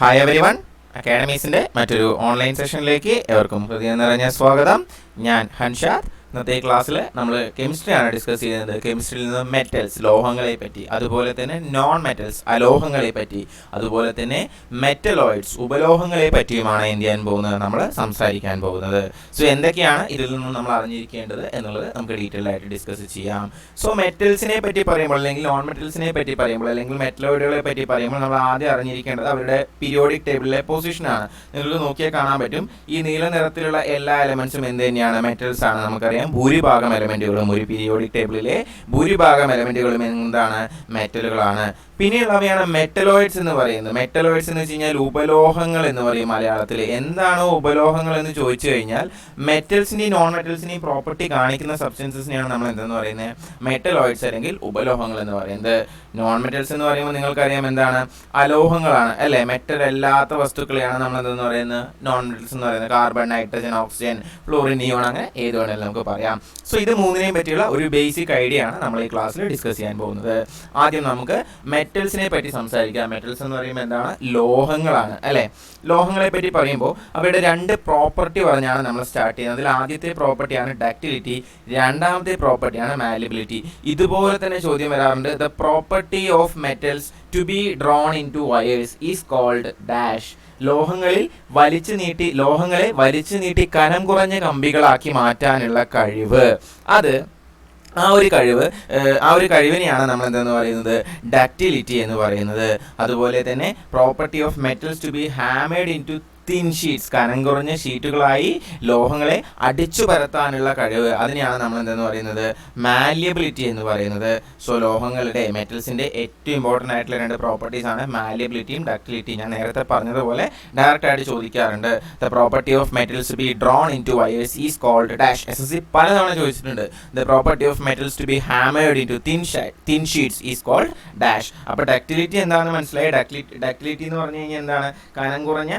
Hi every one അക്കാഡമീസിന്റെ മറ്റൊരു online സെഷനിലേക്ക് എവർക്കും ഹൃദയം നിറഞ്ഞ സ്വാഗതം. ഞാൻ ഹൻഷാദ്. ഇന്നത്തെ ക്ലാസ്സിൽ നമ്മൾ കെമിസ്ട്രിയാണ് ഡിസ്കസ് ചെയ്യുന്നത്. കെമിസ്ട്രിയിൽ നിന്ന് മെറ്റൽസ് ലോഹങ്ങളെ പറ്റി. അതുപോലെ തന്നെ നോൺ മെറ്റൽസ് അലോഹങ്ങളെ പറ്റി. അതുപോലെ തന്നെ മെറ്റലോയിഡ്സ് ഉപലോഹങ്ങളെ പറ്റിയുമാണ് എന്ത് ചെയ്യാൻ പോകുന്നത് നമ്മൾ സംസാരിക്കാൻ പോകുന്നത്. സോ എന്തൊക്കെയാണ് ഇതിൽ നിന്നും നമ്മൾ അറിഞ്ഞിരിക്കേണ്ടത് എന്നുള്ളത് നമുക്ക് ഡീറ്റെയിൽ ആയിട്ട് ഡിസ്കസ് ചെയ്യാം. സോ മെറ്റൽസിനെ പറ്റി പറയുമ്പോൾ അല്ലെങ്കിൽ നോൺ മെറ്റൽസിനെ പറ്റി പറയുമ്പോൾ അല്ലെങ്കിൽ മെറ്റലോയിഡുകളെ പറ്റി പറയുമ്പോൾ നമ്മൾ ആദ്യം അറിഞ്ഞിരിക്കേണ്ടത് അവരുടെ പീരിയോഡിക് ടേബിളിലെ പൊസിഷനാണ് നിങ്ങൾക്ക് നോക്കിയാൽ കാണാൻ പറ്റും. ഈ നീല നിറത്തിലുള്ള എല്ലാ എലമെന്റ്സും എന്ത് തന്നെയാണ്? മെറ്റൽസ് ആണ്. നമുക്കറിയാം. ഭൂരിഭാഗം എലമെന്റുകളും ഒരു പീരിയോഡിക് ടേബിളിലെ ഭൂരിഭാഗം എലമെന്റുകളും എന്താണ്? മെറ്റലുകളാണ് പിന്നെയുള്ളവയാണ് മെറ്റലോയിഡ്സ് എന്ന് പറയുന്നത്. മെറ്റലോയിഡ്സ് എന്ന് വെച്ച് കഴിഞ്ഞാൽ ഉപലോഹങ്ങൾ എന്ന് പറയും മലയാളത്തിൽ എന്താണോ ഉപലോഹങ്ങൾ എന്ന് ചോദിച്ചു കഴിഞ്ഞാൽ മെറ്റൽസിന്റെയും നോൺ മെറ്റൽസിന്റെയും പ്രോപ്പർട്ടി കാണിക്കുന്ന സബ്സ്റ്റൻസസിനെയാണ് നമ്മൾ എന്തെന്ന് പറയുന്നത്? മെറ്റലോയിഡ്സ് അല്ലെങ്കിൽ ഉപലോഹങ്ങൾ എന്ന് പറയുന്നത്. നോൺ മെറ്റൽസ് എന്ന് പറയുമ്പോൾ നിങ്ങൾക്കറിയാം എന്താണ്? അലോഹങ്ങളാണ്. അല്ലേ? മെറ്റൽ അല്ലാത്ത വസ്തുക്കളെയാണ് നമ്മൾ എന്തെന്ന് പറയുന്നത്? നോൺ മെറ്റൽസ് എന്ന് പറയുന്നത്. Carbon nitrogen oxygen fluorine neon അങ്ങനെ ഏത് വേണമെങ്കിലും നമുക്ക് പറയാം. സോ ഇത് മൂന്നിനെയും പറ്റിയുള്ള ഒരു ബേസിക് ഐഡിയ ആണ് നമ്മൾ ഈ ക്ലാസ്സിൽ ഡിസ്കസ് ചെയ്യാൻ പോകുന്നത്. ആദ്യം നമുക്ക് മെറ്റൽസിനെ പറ്റി സംസാരിക്കാം മെറ്റൽസ് എന്ന് പറയുമ്പോൾ എന്താണ്? ലോഹങ്ങളാണ് അല്ലെ? ലോഹങ്ങളെ പറ്റി പറയുമ്പോൾ അവയുടെ രണ്ട് പ്രോപ്പർട്ടി പറഞ്ഞാണ് നമ്മൾ സ്റ്റാർട്ട് ചെയ്യുന്നത്. അതിൽ ആദ്യത്തെ പ്രോപ്പർട്ടിയാണ് ഡാക്ടിലിറ്റി രണ്ടാമത്തെ പ്രോപ്പർട്ടിയാണ് മാലിബിലിറ്റി ഇതുപോലെ തന്നെ ചോദ്യം വരാറുണ്ട്. The property of metals to be drawn into wires is called dash ലോഹങ്ങളിൽ വലിച്ചു നീട്ടി ലോഹങ്ങളെ വലിച്ചു നീട്ടി കനം കുറഞ്ഞ കമ്പികളാക്കി മാറ്റാനുള്ള കഴിവ്. അത് ആ ഒരു കഴിവ് ആ ഒരു കഴിവിനെയാണ് നമ്മൾ എന്തെന്ന് പറയുന്നത്? ഡക്റ്റിലിറ്റി എന്ന് പറയുന്നത്. അതുപോലെ തന്നെ property of metals to be hammered into thin sheets കനം കുറഞ്ഞ ഷീറ്റുകളായി ലോഹങ്ങളെ അടിച്ചു പരത്താനുള്ള കഴിവ്. അതിനെയാണ് നമ്മൾ എന്തെന്ന് പറയുന്നത്? മാലിയബിലിറ്റി എന്ന് പറയുന്നത്. സോ ലോഹങ്ങളുടെ മെറ്റൽസിന്റെ ഏറ്റവും ഇമ്പോർട്ടന്റ് ആയിട്ടുള്ള രണ്ട് പ്രോപ്പർട്ടീസ് ആണ് മാലിയബിലിറ്റിയും ഡക്ടിലിറ്റിയും ഞാൻ നേരത്തെ പറഞ്ഞതുപോലെ ഡയറക്റ്റ് ആയിട്ട് ചോദിക്കാറുണ്ട്. The property of metals be drawn into wires is called dash S S C പലതവണ ചോദിച്ചിട്ടുണ്ട്. The property of metals to be hammered into thin thin sheets is called dash അപ്പോൾ ഡക്ടിലിറ്റി എന്താണ് മനസ്സിലായി? ഡക്ലിറ്റി ഡക്ടിലിറ്റി എന്ന് പറഞ്ഞു കഴിഞ്ഞാൽ എന്താണ്? കനം കുറഞ്ഞ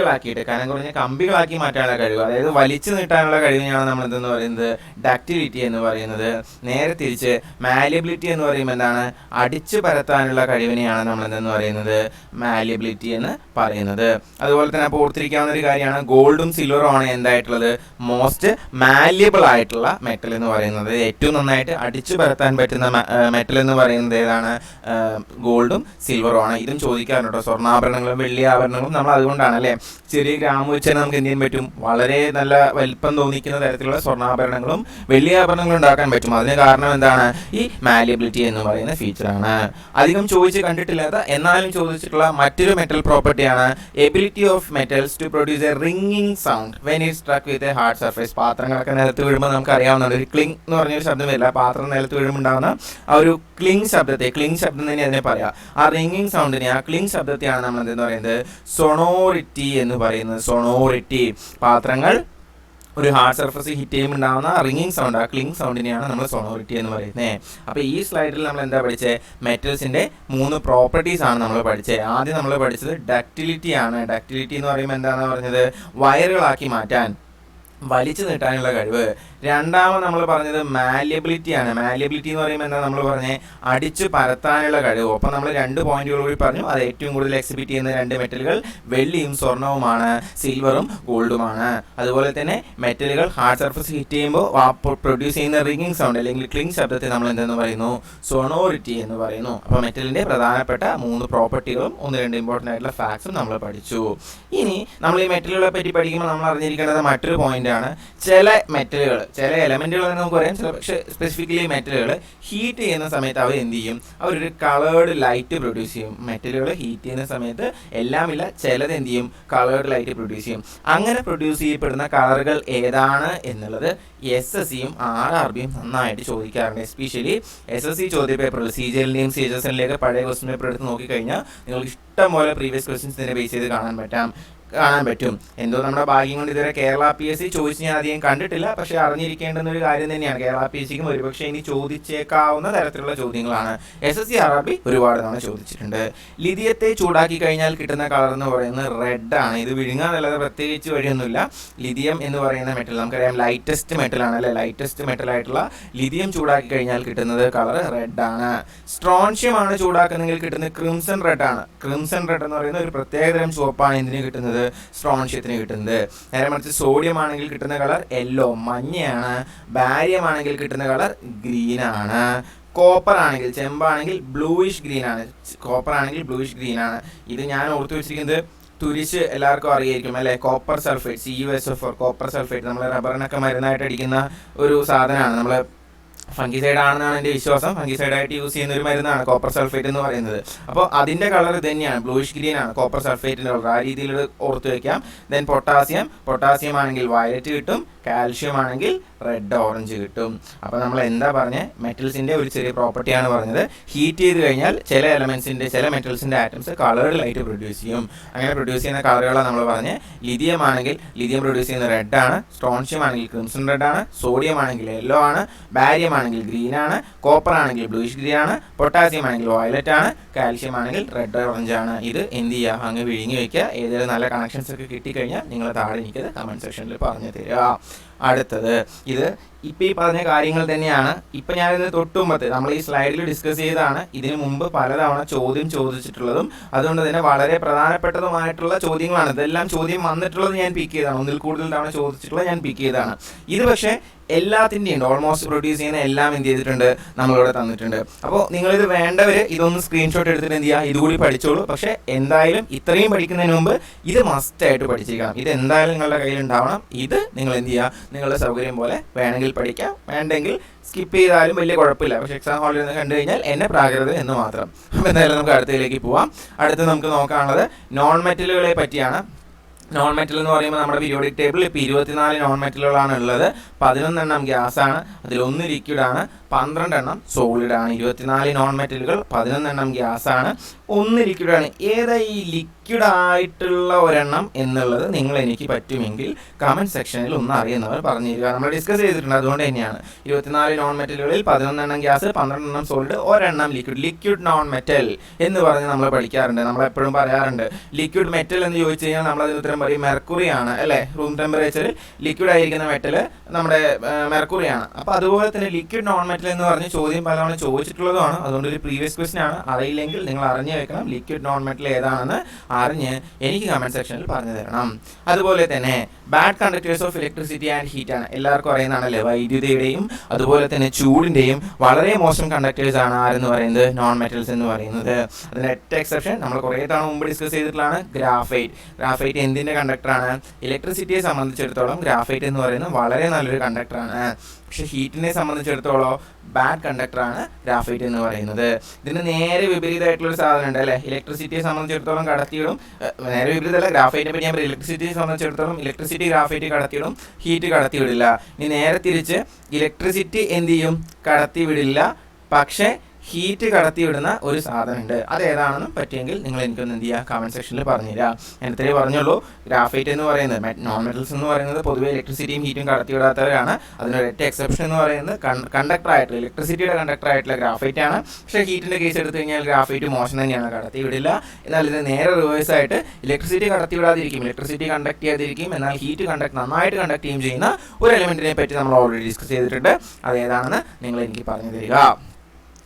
കമ്പികളാക്കിയിട്ട്. കനം കുറഞ്ഞ കമ്പികളാക്കി മാറ്റാനുള്ള കഴിവ്. അതായത് വലിച്ചു നീട്ടാനുള്ള കഴിവിനെയാണ് നമ്മൾ എന്തെന്ന് പറയുന്നത്? ഡാക്ടിവിറ്റി എന്ന് പറയുന്നത്. നേരെ തിരിച്ച് മാലിയബിലിറ്റി എന്ന് പറയുമ്പോൾ എന്താണ്? അടിച്ചു പരത്താനുള്ള കഴിവിനെയാണ് നമ്മൾ എന്തെന്ന് പറയുന്നത്? മാലിയബിലിറ്റി എന്ന് പറയുന്നത്. അതുപോലെ തന്നെ അപ്പോൾ ഓർത്തിരിക്കാവുന്ന ഒരു കാര്യമാണ് ഗോൾഡും സിൽവറും ആണ് എന്തായിട്ടുള്ളത്? മോസ്റ്റ് മാലിയബിൾ ആയിട്ടുള്ള മെറ്റൽ എന്ന് പറയുന്നത്. ഏറ്റവും നന്നായിട്ട് അടിച്ചു പരത്താൻ പറ്റുന്ന മെറ്റൽ എന്ന് പറയുന്നത് ഏതാണ്? ഗോൾഡും സിൽവറും ആണ്. ഇതും ചോദിക്കാറുണ്ട് സ്വർണാഭരണങ്ങളും വെള്ളി ആഭരണങ്ങളും നമ്മൾ അതുകൊണ്ടാണ് അല്ലേ? ചെറിയ ഗ്രാം വെച്ച് തന്നെ നമുക്ക് എന്ത് ചെയ്യാൻ പറ്റും? വളരെ നല്ല വലിപ്പം തോന്നിക്കുന്ന തരത്തിലുള്ള സ്വർണാഭരണങ്ങളും വലിയ ആഭരണങ്ങളും ഉണ്ടാക്കാൻ പറ്റും. അതിന് കാരണം എന്താണ്? ഈ മാലിയബിലിറ്റി എന്ന് പറയുന്ന ഫീച്ചറാണ് അധികം ചോദിച്ച് കണ്ടിട്ടില്ലാത്ത എന്നാലും ചോദിച്ചിട്ടുള്ള മറ്റൊരു മെറ്റൽ പ്രോപ്പർട്ടിയാണ് ability of metals to produce a ringing sound when it struck with a hard surface പാത്രങ്ങളൊക്കെ നിലത്ത് വീഴുമ്പോൾ നമുക്ക് അറിയാവുന്നതാണ്. ഒരു ക്ലിങ് എന്ന് പറഞ്ഞൊരു ശബ്ദം വരില്ല. പാത്രം നിലത്ത് വീഴുമ്പോൾ ഉണ്ടാകുന്ന ആ ഒരു ക്ലിങ് ശബ്ദത്തെ ക്ലിങ് ശബ്ദം തന്നെ അതിനെ പറയാം. ആ റിംഗിങ് സൗണ്ടിനെ ആ ക്ലിങ് ശബ്ദത്തെയാണ് നമ്മൾ എന്തെന്ന് പറയുന്നത്? സൊണോറിറ്റി എന്ന് പറയുന്നത്. സൊണോറിറ്റി പാത്രങ്ങൾ ഒരു ഹാർഡ് സർഫസ് ഹിറ്റ് ചെയ്യുമ്പോൾ ഉണ്ടാകുന്ന റിങ്ങിങ് സൗണ്ട് ആ ക്ലിങ് സൗണ്ടിനെയാണ് നമ്മൾ സൊണോറിറ്റി എന്ന് പറയുന്നത് അപ്പോൾ ഈ സ്ലൈഡിൽ നമ്മൾ എന്താ പഠിച്ചത് മെറ്റൽസിന്റെ മൂന്ന് പ്രോപ്പർട്ടീസ് ആണ് നമ്മൾ പഠിച്ചത് ആദ്യം നമ്മൾ പഠിച്ചത് ഡക്റ്റിലിറ്റി ആണ്. ഡക്റ്റിലിറ്റി എന്ന് പറയുമ്പോൾ എന്താണെന്ന് പറഞ്ഞത്? വയറുകളാക്കി മാറ്റാൻ വലിച്ചു നീട്ടാനുള്ള കഴിവ്. രണ്ടാമത് നമ്മൾ പറഞ്ഞത് മാലിയബിലിറ്റി ആണ്. മാലിയബിലിറ്റി എന്ന് പറയുമ്പോൾ എന്താ നമ്മൾ പറഞ്ഞത് അടിച്ചു പരത്താനുള്ള കഴിവ്. ഒപ്പം നമ്മൾ രണ്ട് പോയിന്റുകൾ കൂടി പറഞ്ഞു. അത് ഏറ്റവും കൂടുതൽ എക്സിബിറ്റ് ചെയ്യുന്ന രണ്ട് മെറ്റലുകൾ വെള്ളിയും സ്വർണവുമാണ്. സിൽവറും ഗോൾഡുമാണ് അതുപോലെ തന്നെ മെറ്റലുകൾ ഹാർഡ് സർഫസ് ഹിറ്റ് ചെയ്യുമ്പോൾ പ്രൊഡ്യൂസ് ചെയ്യുന്ന റിങ്ങിങ് സൗണ്ട് അല്ലെങ്കിൽ ക്ലിങ് ശബ്ദത്തെ നമ്മൾ എന്തെന്ന് പറയുന്നു? സൊണോറിറ്റി എന്ന് പറയുന്നു. അപ്പോൾ മെറ്റലിന്റെ പ്രധാനപ്പെട്ട മൂന്ന് പ്രോപ്പർട്ടികളും ഒന്ന് രണ്ട് ഇമ്പോർട്ടന്റ് ആയിട്ടുള്ള ഫാക്ട്സും നമ്മൾ പഠിച്ചു. ഇനി നമ്മൾ ഈ മെറ്റലുകളെ പറ്റി പഠിക്കുമ്പോൾ നമ്മൾ അറിഞ്ഞിരിക്കേണ്ടത് മറ്റൊരു പോയിന്റ് ആണ്. ചില മെറ്റലുകൾ ചില എലമെന്റുകൾ നമുക്ക് പറയാം. ചില പക്ഷേ സ്പെസിഫിക്കലി മെറ്റലുകൾ ഹീറ്റ് ചെയ്യുന്ന സമയത്ത് അവർ എന്ത് ചെയ്യും? അവരൊരു കളേർഡ് ലൈറ്റ് പ്രൊഡ്യൂസ് ചെയ്യും. മെറ്റലുകൾ ഹീറ്റ് ചെയ്യുന്ന സമയത്ത് എല്ലാമില്ല ചിലത് എന്ത് ചെയ്യും? കളേർഡ് ലൈറ്റ് പ്രൊഡ്യൂസ് ചെയ്യും. അങ്ങനെ പ്രൊഡ്യൂസ് ചെയ്യപ്പെടുന്ന കളറുകൾ ഏതാണ് എന്നുള്ളത് എസ് എസ് സിയും ആർ ആർ ബിയും നന്നായിട്ട് ചോദിക്കാറുണ്ട്. എസ്പെഷ്യലി എസ് എസ് സി ചോദ്യ പേപ്പറിൽ സി ജി എല്ലിനെയും സി എച്ച് എസ് പഴയ ക്വസ്റ്റ്യൻ പേപ്പർ എടുത്ത് നോക്കിക്കഴിഞ്ഞാൽ നിങ്ങൾക്ക് ഇഷ്ടം പോലെ പ്രീവിയസ് ക്വസ്റ്റ്യൻസ് ഇതിനെ ബേസ് ചെയ്ത് കാണാൻ പറ്റാം. കാണാൻ പറ്റും. എന്തോ നമ്മുടെ ഭാഗ്യം കൊണ്ട് ഇതുവരെ കേരള പി എസ് സി ചോദിച്ച് ഞാൻ അധികം കണ്ടിട്ടില്ല. പക്ഷെ അറിഞ്ഞിരിക്കേണ്ടുന്ന ഒരു കാര്യം തന്നെയാണ്. കേരള പി എസ് സിക്കും ഒരുപക്ഷെ ഇനി ചോദിച്ചേക്കാവുന്ന തരത്തിലുള്ള ചോദ്യങ്ങളാണ്. എസ് എസ് സി ആർ ഒരുപാട് തവണ ചോദിച്ചിട്ടുണ്ട്. ലിതിയത്തെ ചൂടാക്കി കഴിഞ്ഞാൽ കിട്ടുന്ന കളർ എന്ന് പറയുന്നത് റെഡ് ആണ്. ഇത് വിഴുങ്ങാന്നല്ലാതെ പ്രത്യേകിച്ച് വഴിയൊന്നുമില്ല. ലിതിയം എന്ന് പറയുന്ന മെറ്റൽ നമുക്കറിയാം ലൈറ്റസ്റ്റ് മെറ്റൽ ആണ് അല്ലെ? ലൈറ്റസ്റ്റ് മെറ്റൽ ആയിട്ടുള്ള ലിഥിയം ചൂടാക്കി കഴിഞ്ഞാൽ കിട്ടുന്നത് കളർ റെഡ് ആണ്. സ്ട്രോൺഷ്യം ചൂടാക്കുന്നെങ്കിൽ കിട്ടുന്നത് ക്രിംസൺ റെഡ് ആണ്. ക്രിംസൺ റെഡ് എന്ന് പറയുന്ന ഒരു പ്രത്യേകതരം ചുവപ്പാണ് ഇതിന് കിട്ടുന്നത്. സ്ട്രോൺഷ്യത്തിന് കിട്ടുന്നത്. നേരെ മറിച്ച് സോഡിയം ആണെങ്കിൽ കിട്ടുന്ന കളർ യെല്ലോ മഞ്ഞയാണ്. ബാരിയം ആണെങ്കിൽ കിട്ടുന്ന കളർ ഗ്രീൻ ആണ്. കോപ്പർ ആണെങ്കിൽ ചെമ്പാണെങ്കിൽ ബ്ലൂയിഷ് ഗ്രീൻ ആണ്. കോപ്പർ ആണെങ്കിൽ ബ്ലൂയിഷ് ഗ്രീൻ ആണ്. ഇത് ഞാൻ ഓർത്തു വെച്ചിരിക്കുന്നത് തുരിശ് എല്ലാവർക്കും അറിയായിരിക്കും അല്ലെ? Copper sulphate C U S F copper sulphate നമ്മൾ റബ്ബറിനൊക്കെ മരുന്നായിട്ട് അടിക്കുന്ന ഒരു സാധനമാണ്. നമ്മൾ ഫംഗിസൈഡ് ആണെന്നാണ് എന്റെ വിശ്വാസം. ഫംഗിസൈഡ് ആയിട്ട് യൂസ് ചെയ്യുന്ന ഒരു മരുന്നാണ് കോപ്പർ സൾഫേറ്റ് എന്ന് പറയുന്നത്. അപ്പോൾ അതിന്റെ കളർ ഇത് തന്നെയാണ് ബ്ലൂയിഷ് ഗ്രീൻ ആണ് കോപ്പർ സൾഫേറ്റിന്റെ കളർ ആ രീതിയിൽ ഓർത്ത് വയ്ക്കാം ദെൻ പൊട്ടാസ്യം പൊട്ടാസ്യം ആണെങ്കിൽ വയലറ്റ് കിട്ടും. കാൽഷ്യം ആണെങ്കിൽ റെഡ് ഓറഞ്ച് കിട്ടും. അപ്പോൾ നമ്മൾ എന്താ പറഞ്ഞത് മെറ്റൽസിന്റെ ഒരു ചെറിയ പ്രോപ്പർട്ടിയാണ് പറഞ്ഞത്. ഹീറ്റ് ചെയ്ത് കഴിഞ്ഞാൽ ചില എലമെൻസിന്റെ ചില മെറ്റൽസിന്റെ ആറ്റംസ് കളേർഡ് ലൈറ്റ് പ്രൊഡ്യൂസ് ചെയ്യും. അങ്ങനെ പ്രൊഡ്യൂസ് ചെയ്യുന്ന കളറുകളാണ് നമ്മൾ പറഞ്ഞ്. ലിഥിയം ആണെങ്കിൽ ലിഥിയം പ്രൊഡ്യൂസ് ചെയ്യുന്ന റെഡ് ആണ്. സ്ട്രോൺഷ്യം ആണെങ്കിൽ ക്രിംസൺ റെഡ് ആണ്. സോഡിയം ആണെങ്കിൽ യെല്ലോ ആണ്. ബാരിയം ആണെങ്കിൽ ഗ്രീൻ ആണ്. കോപ്പർ ആണെങ്കിൽ ബ്ലൂഷ് ഗ്രീൻ ആണ്. പൊട്ടാസ്യം ആണെങ്കിൽ വയലറ്റ് ആണ്. കാൽഷ്യം ആണെങ്കിൽ റെഡ് ഓറഞ്ച് ആണ്. ഇത് എന്ത് ചെയ്യുക അങ്ങ് വിഴുങ്ങി വയ്ക്കുക ഏതെങ്കിലും നല്ല കണക്ഷൻസ് ഒക്കെ കിട്ടിക്കഴിഞ്ഞാൽ നിങ്ങൾ താഴെ എനിക്കത് കമന്റ് സെക്ഷനിൽ പറഞ്ഞു തരിക അടുത്തത് ഇത് ഇപ്പം ഈ പറഞ്ഞ കാര്യങ്ങൾ തന്നെയാണ്. ഇപ്പം ഞാനിത് തൊട്ടുമ്പത്ത് നമ്മൾ ഈ സ്ലൈഡിൽ ഡിസ്കസ് ചെയ്താണ് ഇതിനു മുമ്പ് പലതവണ ചോദ്യം ചോദിച്ചിട്ടുള്ളതും അതുകൊണ്ട് തന്നെ വളരെ പ്രധാനപ്പെട്ടതുമായിട്ടുള്ള ചോദ്യങ്ങളാണ്. ഇതെല്ലാം ചോദ്യം വന്നിട്ടുള്ളത് ഞാൻ പിക്ക് ചെയ്താണ് ഒന്നിൽ കൂടുതൽ തവണ ചോദിച്ചിട്ടുള്ളത് ഞാൻ പിക്ക് ചെയ്താണ് ഇത് പക്ഷേ എല്ലാത്തിന്റെയും ഓൾമോസ്റ്റ് പ്രൊഡ്യൂസ് ചെയ്യുന്ന എല്ലാം എന്ത് ചെയ്തിട്ടുണ്ട്? നമ്മളിവിടെ തന്നിട്ടുണ്ട്. അപ്പോൾ നിങ്ങളിത് വേണ്ടവർ ഇതൊന്ന് സ്ക്രീൻഷോട്ട് എടുത്തിട്ട് എന്ത് ചെയ്യുക? ഇതുകൂടി പഠിച്ചോളൂ. പക്ഷേ എന്തായാലും ഇത്രയും പഠിക്കുന്നതിന് മുമ്പ് ഇത് മസ്റ്റായിട്ട് പഠിച്ചിരിക്കണം. ഇത് എന്തായാലും നിങ്ങളുടെ കയ്യിൽ ഉണ്ടാവണം ഇത് നിങ്ങൾ എന്ത് ചെയ്യുക? നിങ്ങളുടെ സൗകര്യം പോലെ വേണമെങ്കിൽ പഠിക്കാം. വേണ്ടെങ്കിൽ സ്കിപ്പ് ചെയ്താലും വലിയ കുഴപ്പമില്ല. പക്ഷെ എക്സാം ഹാളിൽ നിന്ന് കണ്ടു കഴിഞ്ഞാൽ എന്നെ പ്രാകൃതം എന്ന് മാത്രം. അപ്പോൾ എന്തായാലും നമുക്ക് അടുത്തതിലേക്ക് പോവാം. അടുത്ത് നമുക്ക് നോക്കാനുള്ളത് നോൺ മെറ്റലുകളെ പറ്റിയാണ്. നോൺ മെറ്റൽ എന്ന് പറയുമ്പോൾ നമ്മുടെ പീരിയോഡിക് ടേബിളിൽ ഇപ്പോൾ ഇരുപത്തിനാല് നോൺ മെറ്റലുകളാണ് ഉള്ളത്. പതിനൊന്നെണ്ണം ഗ്യാസ് ആണ് അതിൽ ഒന്ന് ലിക്വിഡ് ആണ്. പന്ത്രണ്ടെണ്ണം സോളിഡ് ആണ്. ഇരുപത്തിനാല് നോൺ മെറ്റലുകൾ പതിനൊന്നെണ്ണം ഗ്യാസ് ആണ് ഒന്ന് ലിക്വിഡ് ആണ്. ഏതാ ഈ ലിക്വിഡ് ആയിട്ടുള്ള ഒരെണ്ണം എന്നുള്ളത് നിങ്ങൾ എനിക്ക് പറ്റുമെങ്കിൽ കമന്റ് സെക്ഷനിൽ ഒന്ന് അറിയുന്നവർ പറഞ്ഞു തരിക. നമ്മൾ ഡിസ്കസ് ചെയ്തിട്ടുണ്ട്. അതുകൊണ്ട് തന്നെയാണ്. ഇരുപത്തിനാല് നോൺ മെറ്റലുകളിൽ പതിനൊന്നെണ്ണം ഗ്യാസ് പന്ത്രണ്ടെണ്ണം സോളിഡ് ഒരെണ്ണം ലിക്വിഡ് ലിക്വിഡ് നോൺ മെറ്റൽ എന്ന് പറഞ്ഞ് നമ്മൾ പഠിക്കാറുണ്ട്. നമ്മൾ എപ്പോഴും പറയാറുണ്ട്. ലിക്വിഡ് മെറ്റൽ എന്ന് ചോദിച്ചു കഴിഞ്ഞാൽ നമ്മൾ അതിന് ഉത്തരം മെർക്കുറി ആണ് അല്ലേ? റൂം ടെമ്പറേച്ചറിൽ ലിക്വിഡ് ആയിരിക്കുന്ന മെറ്റൽ നമ്മുടെ മെർക്കുറി ആണ്. അപ്പോൾ അതുപോലെ തന്നെ ലിക്വിഡ് നോൺ മെറ്റൽ എന്ന് പറഞ്ഞ് ചോദ്യം പലതവണ ചോദിച്ചിട്ടുള്ളതാണ് അതുകൊണ്ട് ഒരു പ്രീവിയസ് ക്വസ്റ്റ്യൻ ആണ്. അറിയില്ലെങ്കിൽ നിങ്ങൾ അറിഞ്ഞു വെക്കണം ലിക്വിഡ് നോൺ മെറ്റൽ ഏതാണെന്ന് അറിഞ്ഞ് എനിക്ക് കമന്റ് സെക്ഷനിൽ പറഞ്ഞു തരണം. അതുപോലെ തന്നെ bad conductors of electricity and heat ആണ്. എല്ലാവർക്കും അറിയുന്നതാണല്ലേ? വൈദ്യുതിയുടെയും അതുപോലെ തന്നെ ചൂടിന്റെയും വളരെ മോശം കണ്ടക്ടേഴ്സ് ആണ് ആരെന്ന് പറയുന്നത്? നോൺ മെറ്റൽസ് എന്ന് പറയുന്നത്. അതിന് ഒറ്റ എക്സെപ്ഷൻ നമ്മൾ കുറേ തവണ മുമ്പ് ഡിസ്കസ് ചെയ്തിട്ടുള്ളതാണ് ഗ്രാഫൈറ്റ് ഗ്രാഫൈറ്റ് എന്തിന്റെ കണ്ടക്ടറാണ് ഇലക്ട്രിസിറ്റിയെ സംബന്ധിച്ചിടത്തോളം ഗ്രാഫൈറ്റ് എന്ന് പറയുന്നത് വളരെ നല്ലൊരു കണ്ടക്ടറാണ് പക്ഷെ ഹീറ്റിനെ സംബന്ധിച്ചിടത്തോളം ബാഡ് കണ്ടക്ടറാണ് ഗ്രാഫൈറ്റ് എന്ന് പറയുന്നത്. ഇതിന് നേരെ വിപരീതമായിട്ടുള്ളൊരു സാധനം ഉണ്ട് അല്ലേ ഇലക്ട്രിസിറ്റിയെ സംബന്ധിച്ചിടത്തോളം കടത്തിയിടും. നേരെ വിപരീതമല്ല ഗ്രാഫൈറ്റിനെ പറ്റി ഞാൻ പറയും. ഇലക്ട്രിസിറ്റിയെ സംബന്ധിച്ചിടത്തോളം ഇലക്ട്രിസിറ്റി ഗ്രാഫൈറ്റ് കടത്തിയിടും ഹീറ്റ് കടത്തിവിടില്ല ഇനി നേരെ തിരിച്ച് ഇലക്ട്രിസിറ്റി എന്ത് ചെയ്യും? കടത്തിവിടില്ല. പക്ഷേ ഹീറ്റ് കടത്തിവിടുന്ന ഒരു സാധനമുണ്ട്. അത് ഏതാണെന്നും പറ്റിയെങ്കിൽ നിങ്ങൾ എനിക്കൊന്ന് എന്ത് ചെയ്യുക? കമന്റ് സെക്ഷനിൽ പറഞ്ഞുതരാം ഞാൻ ഇത്രയും പറഞ്ഞുള്ളൂ. ഗ്രാഫൈറ്റ് എന്ന് പറയുന്നത് നോൺ മെറ്റൽസ് എന്ന് പറയുന്നത് പൊതുവെ ഇലക്ട്രിസിറ്റിയും ഹീറ്റും കടത്തിവിടാത്തവരാണ്. അതിനൊരു ഒറ്റ എക്സെപ്ഷൻ എന്ന് പറയുന്നത് കണ്ടക്ടർ ആയിട്ടുള്ള ഇലക്ട്രിസിറ്റിയുടെ കണ്ടക്ടർ ആയിട്ടുള്ള ഗ്രാഫൈറ്റ് ആണ്. പക്ഷേ ഹീറ്റിന്റെ കേസ് എടുത്തു കഴിഞ്ഞാൽ ഗ്രാഫൈറ്റ് മോശം തന്നെയാണ്. കടത്തിവിടില്ല. എന്നാൽ ഇത് നേരെ റിവേഴ്സ് ആയിട്ട് ഇലക്ട്രിസിറ്റി കടത്തിവിടാതിരിക്കും. ഇലക്ട്രിസിറ്റി കണ്ടക്ട് ചെയ്യാതിരിക്കും. എന്നാൽ ഹീറ്റ് കണ്ടക്ട് നന്നായിട്ട് കണ്ടക്ട് ചെയ്യുകയും ചെയ്യുന്ന ഒരു എലിമെന്റിനെ പറ്റി നമ്മൾ ഓൾറെഡി ഡിസ്കസ് ചെയ്തിട്ടുണ്ട്. അത് ഏതാണെന്ന് നിങ്ങൾ എനിക്ക് പറഞ്ഞു തരിക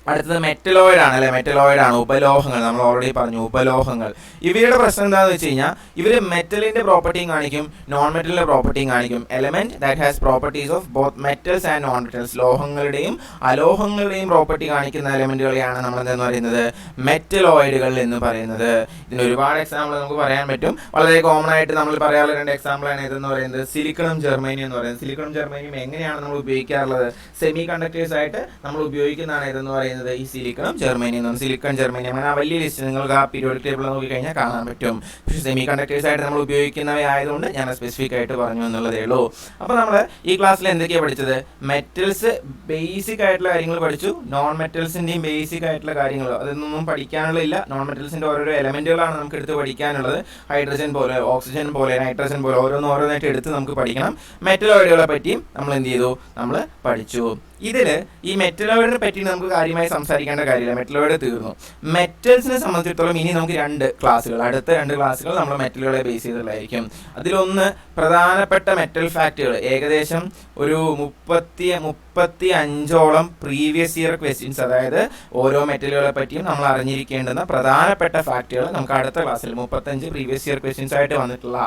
അടുത്തത് മെറ്റലോയിഡ് ആണ് അല്ലെ? മെറ്റലോയിഡ് ആണ്. ഉപലോഹങ്ങൾ. നമ്മൾ ഓൾറെഡി പറഞ്ഞു ഉപലോഹങ്ങൾ. ഇവയുടെ പ്രശ്നം എന്താണെന്ന് വെച്ച് കഴിഞ്ഞാൽ ഇവർ മെറ്റലിന്റെ പ്രോപ്പർട്ടിയും കാണിക്കും നോൺ മെറ്റലിന്റെ പ്രോപ്പർട്ടിയും കാണിക്കും. Element that has properties of both metals and non metals ലോഹങ്ങളുടെയും അലോഹങ്ങളുടെയും പ്രോപ്പർട്ടി കാണിക്കുന്ന എലമെന്റുകളെയാണ് നമ്മൾ എന്താന്ന് പറയുന്നത്? മെറ്റലോയിഡുകൾ എന്ന് പറയുന്നത്. ഇതിന് ഒരുപാട് എക്സാമ്പിൾ നമുക്ക് പറയാൻ പറ്റും. വളരെ കോമൺ ആയിട്ട് നമ്മൾ പറയാനുള്ള രണ്ട് എക്സാമ്പിളാണ് ഇതെന്ന് പറയുന്നത്? സിലിക്കണും ജർമ്മനിയും എന്ന് പറയുന്നത്. സിലിക്കണും ജർമ്മനിയും എങ്ങനെയാണ് നമ്മൾ ഉപയോഗിക്കാറുള്ളത്? സെമി കണ്ടക്ടേഴ്സ് ആയിട്ട് നമ്മൾ ഉപയോഗിക്കുന്നതാണ് ഇതെന്ന് പറയുന്നത്? പറയുന്നത് ഈ സിലിക്കണും ജർമ്മനിയിൽ എന്നാണ് സിലിക്കൺ ജർമ്മനി അങ്ങനെ ആ വലിയ ലിസ്റ്റ് നിങ്ങൾക്ക് ആ പീരിയോഡിക് ടേബിൾ നോക്കി കഴിഞ്ഞാൽ കാണാൻ പറ്റും. പക്ഷേ സെമി കണ്ടക്ടേഴ്സ് ആയിട്ട് നമ്മൾ ഉപയോഗിക്കുന്നവയായതുകൊണ്ട് ഞാൻ സ്പെസിഫിക് ആയിട്ട് പറഞ്ഞു എന്നുള്ളതേ ഉള്ളൂ. അപ്പോൾ നമ്മൾ ഈ ക്ലാസ്സിൽ എന്തൊക്കെയാണ് പഠിച്ചത്? മെറ്റൽസ് ബേസിക് ആയിട്ടുള്ള കാര്യങ്ങൾ പഠിച്ചു. നോൺ മെറ്റൽസിന്റെയും ബേസിക് ആയിട്ടുള്ള കാര്യങ്ങൾ. അതൊന്നും പഠിക്കാനുള്ളില്ല. നോൺ മെറ്റൽസിന്റെ ഓരോരോ എലമെന്റുകളാണ് നമുക്ക് എടുത്ത് പഠിക്കാനുള്ളത്. ഹൈഡ്രജൻ പോലെ ഓക്സിജൻ പോലെ നൈട്രജൻ പോലെ ഓരോന്ന് ഓരോന്നായിട്ട് എടുത്ത് നമുക്ക് പഠിക്കണം. മെറ്റൽ ഓയിഡുകളെ പറ്റിയും നമ്മൾ എന്ത് ചെയ്തു? നമ്മൾ പഠിച്ചു. ഇതിൽ ഈ മെറ്റലോയിഡിനെ പറ്റി നമുക്ക് കാര്യമായി സംസാരിക്കേണ്ട കാര്യമില്ല. മെറ്റലോയിഡ് തീർന്നു. മെറ്റൽസിനെ സംബന്ധിച്ചിടത്തോളം ഇനി നമുക്ക് രണ്ട് ക്ലാസ്സുകൾ അടുത്ത രണ്ട് ക്ലാസ്സുകൾ നമ്മൾ മെറ്റലുകളെ ബേസ് ചെയ്തിട്ടുള്ളതായിരിക്കും. അതിലൊന്ന് പ്രധാനപ്പെട്ട മെറ്റൽ ഫാക്റ്റുകൾ ഏകദേശം ഒരു മുപ്പത്തി മുപ്പത്തി അഞ്ചോളം പ്രീവിയസ് ഇയർ ക്വസ്റ്റ്യൻസ് അതായത് ഓരോ മെറ്റീരിയലുകളെ പറ്റിയും നമ്മൾ അറിഞ്ഞിരിക്കേണ്ടുന്ന പ്രധാനപ്പെട്ട ഫാക്റ്റുകൾ നമുക്ക് അടുത്ത ക്ലാസ്സിൽ മുപ്പത്തഞ്ച് പ്രീവിയസ് ഇയർ ക്വസ്റ്റ്യൻസ് ആയിട്ട് വന്നിട്ടുള്ള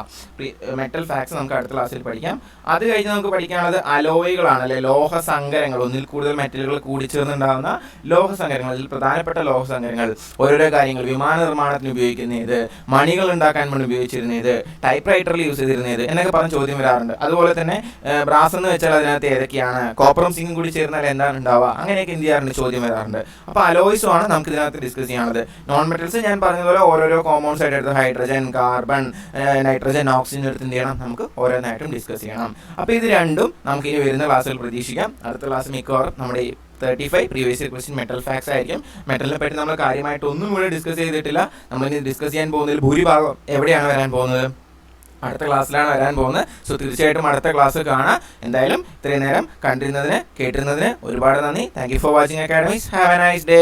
മെറ്റൽ ഫാക്ട്സ് നമുക്ക് അടുത്ത ക്ലാസ്സിൽ പഠിക്കാം. അത് കഴിഞ്ഞ് നമുക്ക് പഠിക്കാനുള്ളത് അലോയികളാണ് അല്ലെ ലോഹ സങ്കരങ്ങൾ ഒന്നിൽ കൂടുതൽ മെറ്റലുകൾ കൂടിച്ചേർന്നുണ്ടാകുന്ന ലോഹസങ്കരങ്ങൾ അതിൽ പ്രധാനപ്പെട്ട ലോഹ സങ്കരങ്ങൾ ഓരോരോ കാര്യങ്ങൾ വിമാന നിർമ്മാണത്തിന് ഉപയോഗിക്കുന്ന ഇത് മണികൾ ഉണ്ടാക്കാൻ വേണ്ടി ഉപയോഗിച്ചിരുന്നത് ടൈപ്പ് റൈറ്ററിൽ യൂസ് ചെയ്തിരുന്നത് എന്നൊക്കെ പറഞ്ഞ ചോദ്യം വരാറുണ്ട്. അതുപോലെ തന്നെ ബ്രാസ് എന്ന് വെച്ചാൽ അതിനകത്ത് ഏതൊക്കെയാണ്? കോപ്പറും സിംഗും കൂടി ചേർന്നാൽ എന്താണ് ഉണ്ടാവുക? അങ്ങനെയൊക്കെ എന്ത് ചെയ്യാറുണ്ട്? ചോദ്യം വരാറുണ്ട്. അപ്പോൾ അലോയ്സും ആണ് നമുക്ക് ഇതിനകത്ത് ഡിസ്കസ് ചെയ്യാനുള്ളത്. നോൺ മെറ്റൽസ് ഞാൻ പറഞ്ഞതുപോലെ ഓരോരോ കോമ്പൗണ്ട്സ് ആയിട്ട് എടുത്ത് ഹൈഡ്രജൻ കാർബൺ നൈട്രജൻ ഓക്സിജൻ എടുത്ത് എന്ത് ചെയ്യണം? നമുക്ക് ഓരോന്നായിട്ടും ഡിസ്കസ് ചെയ്യണം. അപ്പോൾ ഇത് രണ്ടും നമുക്ക് ഇനി വരുന്ന ക്ലാസ്സുകൾ പ്രതീക്ഷിക്കാം. അടുത്ത ക്ലാസ് മിക്കവാറും നമ്മുടെ thirty five previous question metal facts ആയിരിക്കും. മെറ്റലിനെ പറ്റി നമ്മൾ കാര്യമായിട്ട് ഒന്നും കൂടെ ഡിസ്കസ് ചെയ്തിട്ടില്ല. നമ്മൾ ഡിസ്കസ് ചെയ്യാൻ പോകുന്നതിൽ ഭൂരിഭാഗം എവിടെയാണ് വരാൻ പോകുന്നത്? അടുത്ത ക്ലാസ്സിലാണ് വരാൻ പോകുന്നത്. സോ തീർച്ചയായിട്ടും അടുത്ത ക്ലാസ് കാണാം. എന്തായാലും ഇത്രയും നേരം കണ്ടിരുന്നതിന് കേട്ടിരുന്നതിന് ഒരുപാട് നന്ദി. Thank you for watching academies have a nice day